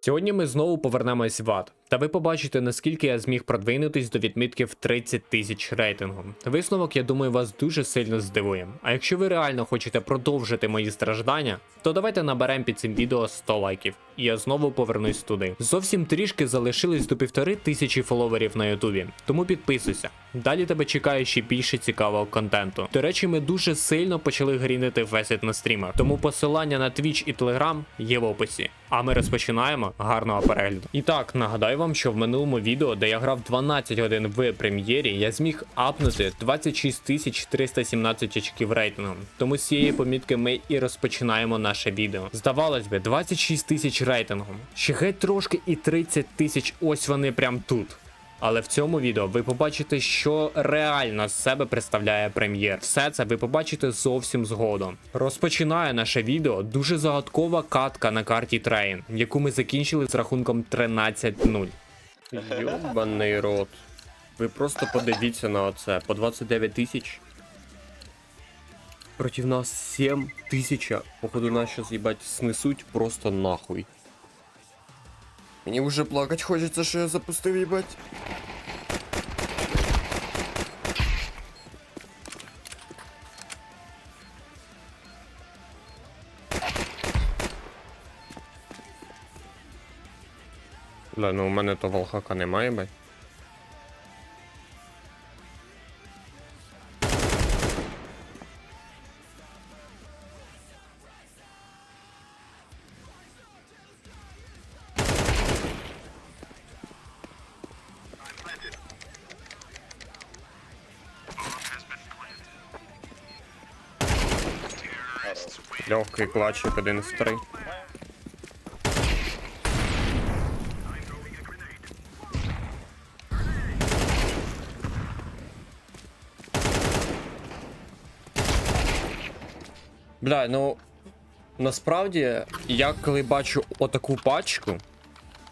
Сьогодні ми знову повернемось в ад, та ви побачите, наскільки я зміг продвинутись до відмітки в 30 тисяч рейтингу. Висновок, я думаю, вас дуже сильно здивує. А якщо ви реально хочете продовжити мої страждання, то давайте наберемо під цим відео 100 лайків, і я знову повернусь туди. Зовсім трішки залишилось до півтори тисячі фоловерів на Ютубі, тому підписуйся. Далі тебе чекає ще більше цікавого контенту. До речі, ми дуже сильно почали грінити Весет на стрімах, тому посилання на Twitch і Telegram є в описі. А ми розпочинаємо гарного перегляду. І так, нагадаю вам, що в минулому відео, де я грав 12 годин в прем'єрі, я зміг апнути 26 317 очків рейтингом. Тому з цієї помітки ми і розпочинаємо наше відео. Здавалось би, 26 тисяч рейтингом. Ще геть трошки і 30 тисяч, ось вони прям тут. Але в цьому відео ви побачите, що реально з себе представляє прем'єр. Все це ви побачите зовсім згодом. Розпочинає наше відео дуже загадкова катка на карті Трейн, яку ми закінчили з рахунком 13-0. Йобаний рот. Ви просто подивіться на оце. По 29 тисяч. Проти нас 7 тисяч. Походу нас щас, їбать, снесуть просто нахуй. Мені вже плакать хочеться, що я запустив, їбать. Да, ну у мене то волхака немає, бать. Легкий клатчик 1 з 3. Бля, ну насправді, я коли бачу отаку пачку,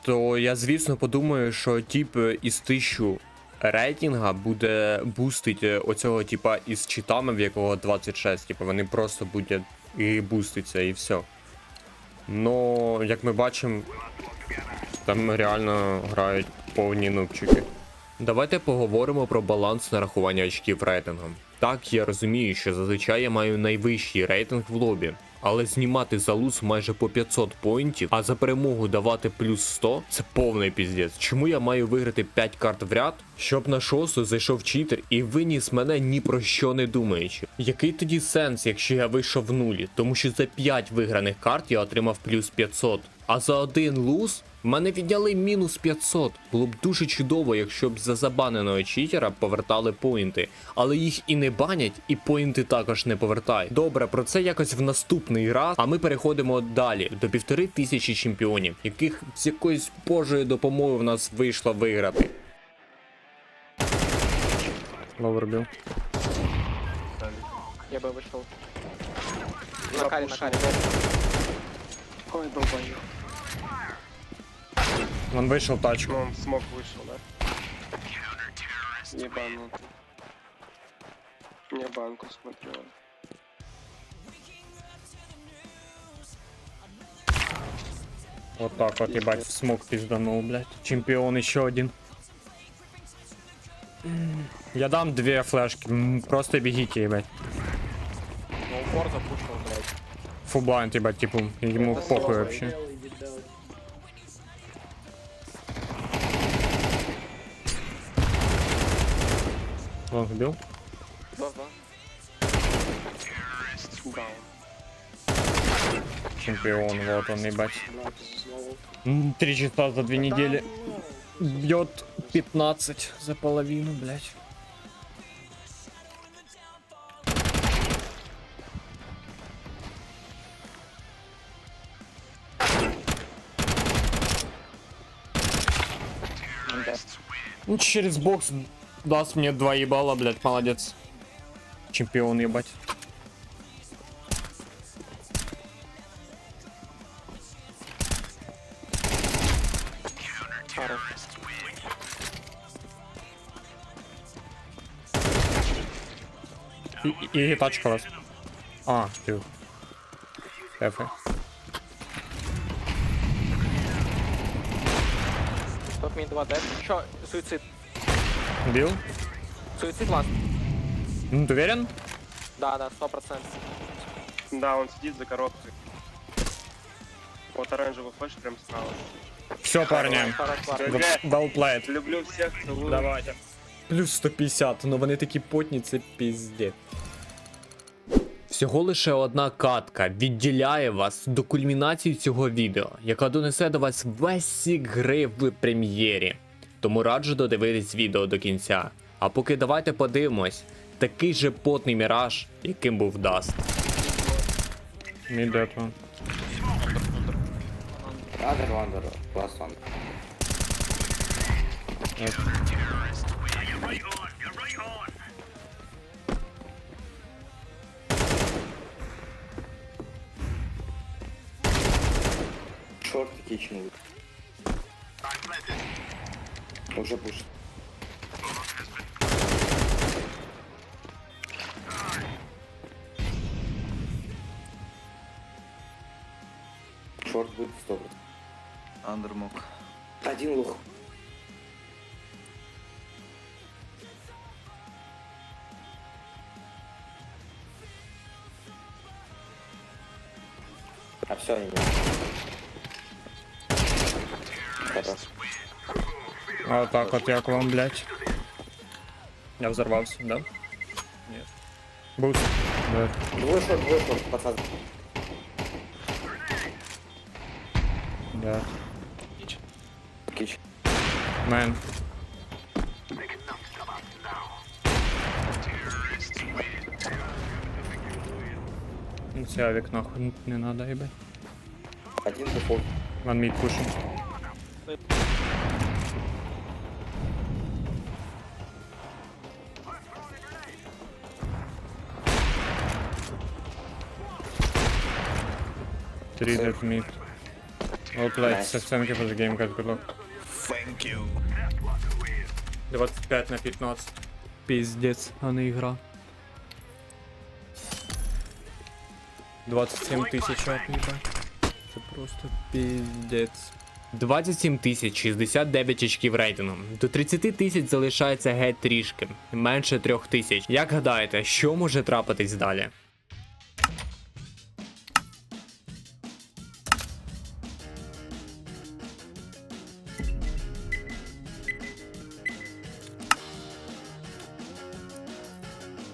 то я звісно подумаю, що тип із 1000 рейтинга буде бустить е, оцього типа із читами, в якого 26, типу вони просто будуть і буститься, і все. Ну, як ми бачимо, там реально грають повні нубчики. Давайте поговоримо про баланс нарахування очків рейтингом. Так, я розумію, що зазвичай я маю найвищий рейтинг в лобі, але знімати за луз майже по 500 поінтів, а за перемогу давати плюс 100 це повний піздець. Чому я маю виграти 5 карт в ряд, щоб на шосу зайшов читер і виніс мене ні про що не думаючи? Який тоді сенс, якщо я вийшов в нулі? Тому що за 5 виграних карт я отримав плюс 500, а за один луз мене відняли мінус 500. Було б дуже чудово, якщо б за забаненого читера повертали поінти, але їх і не банять, і поінти також не повертають. Добре, про це якось в наступний раз. А ми переходимо далі до півтори тисячі чемпіонів, яких з якоюсь божою допомогою в нас вийшло виграти. Ловербіл. Я бы вышел. На каре, на каре. Ой, долбоёб. Він вийшов тачку. Ну, он смог вышел, да? Ебанутый. Не банку смотрел. Вот так вот, ебать, в смог пизданул, блядь. Чемпион еще один. Я дам две флешки, м, просто бегите, ебать. Ну, упор запушил, блядь. Фублайн, ебать, типа, ему Это похуй сложно. вообще. Да-да. Даун. Чемпион, вот он, ебать. Три часа за две недели. Бьет 15 за половину, блядь. Ну, через бокс даст мне два ебала, блядь, молодец. Чемпион, ебать. И, и тачка вас. А, ты. Эфы. Топ мін 2 деф. Що, суїцид? Бил? Суїцид ласт? Ну, ты уверен? Да, да, 100%. Да, он сидит за коробкой. Вот оранжевый флеш прям справа. Все, парни. Played. Люблю всех, целую. Давайте. Плюс 150, ну вони такі потні, це піздець. Всього лише одна катка відділяє вас до кульмінації цього відео, яка донесе до вас весь сік гри в прем'єрі. Тому раджу додивитись відео до кінця. А поки давайте подивимось, такий же потний міраж, яким був Даст. Мідет one. Plus one. Short kitchen. Уже пуш. Шорт будет 100%. Андермок. Один лух. А все, они не. А так от як вам, блять. Я взорвався, да? Ні. Буст. Да. Двое шорт, двое шорт, пацан. Да. Кич. Мен. Ну, Це авік нахуй не надо, ебать. Один дефолт. Ван мид пушим. Три дед мид. О, блядь, со сценки поза гейм как было. Thank you. 25 на 15. Пиздец, а не игра. 27 тисяч ебать. Це просто пиздец. 27 тисяч 69 очків рейтингу. До 30 тисяч залишається геть трішки. Менше 3 тисяч. Як гадаєте, що може трапитись далі?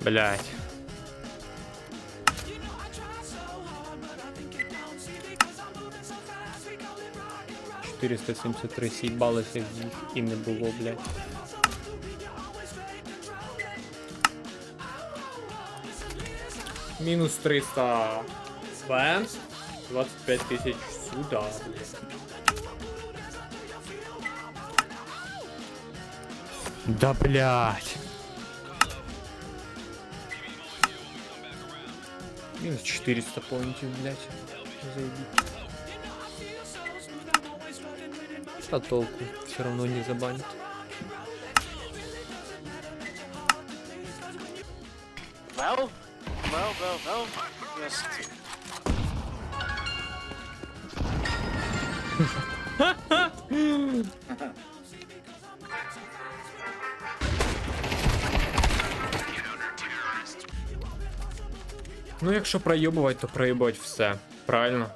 Блять. Четыреста семьдесят три съебалось и не було, блядь. Минус 300 Вэнс, 25 тысяч сюда, блядь. Да блядь. Минус 400 помните, блядь. Заебись. А толку? Все равно не забанит. Well, well, well, well. Yes. Ha ha! Ну, якщо проєбувати, то проєбувати все. Правильно?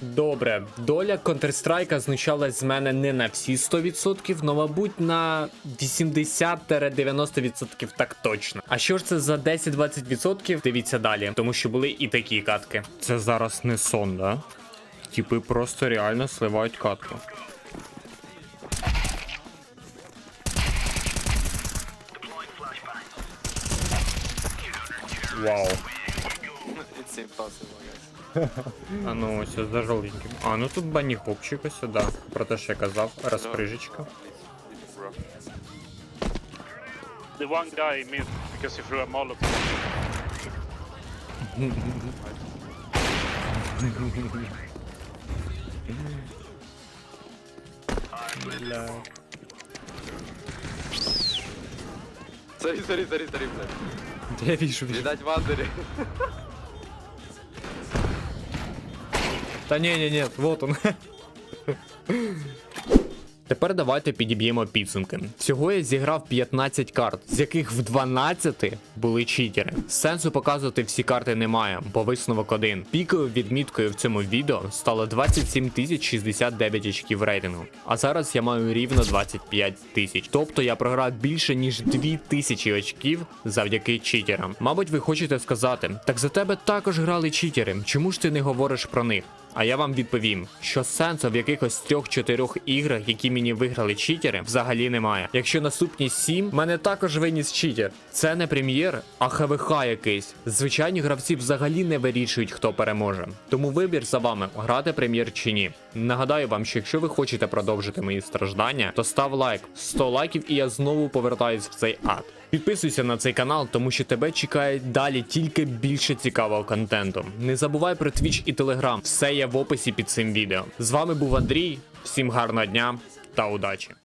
Добре, доля Counter-Strike знущалась з мене не на всі 100%, но мабуть на 80-90% так точно. А що ж це за 10-20%? Дивіться далі, тому що були і такі катки. Це зараз не сон, да? Типи просто реально сливають катку. Вау. It's impossible, guys. А ну ось за жовтеньким. А, ну тут бані хопчик ось сюди. Про те, що я казав, розприжечка. The one guy missed because he threw a molotov. Бля. Сорі, сорі, сорі, сорі, блядь. Я вижу, вижу. Видать в Да Та ні, ні, ні, вот он. Тепер давайте підіб'ємо підсумки. Всього я зіграв 15 карт, з яких в 12 були читери. Сенсу показувати всі карти немає, бо висновок один. Піковою відміткою в цьому відео стало 27 тисяч 69 очків рейтингу. А зараз я маю рівно 25 тисяч. Тобто я програв більше ніж 2 тисячі очків завдяки читерам. Мабуть, ви хочете сказати, так за тебе також грали читери. Чому ж ти не говориш про них? А я вам відповім, що сенсу в якихось трьох-чотирьох іграх, які мені виграли читери, взагалі немає. Якщо наступні сім, мене також виніс читер. Це не прем'єр, а ХВХ якийсь. Звичайні гравці взагалі не вирішують, хто переможе. Тому вибір за вами, грати прем'єр чи ні. Нагадаю вам, що якщо ви хочете продовжити мої страждання, то став лайк. 100 лайків і я знову повертаюсь в цей ад. Підписуйся на цей канал, тому що тебе чекає далі тільки більше цікавого контенту. Не забувай про Twitch і Telegram, все є в описі під цим відео. З вами був Андрій, всім гарного дня та удачі!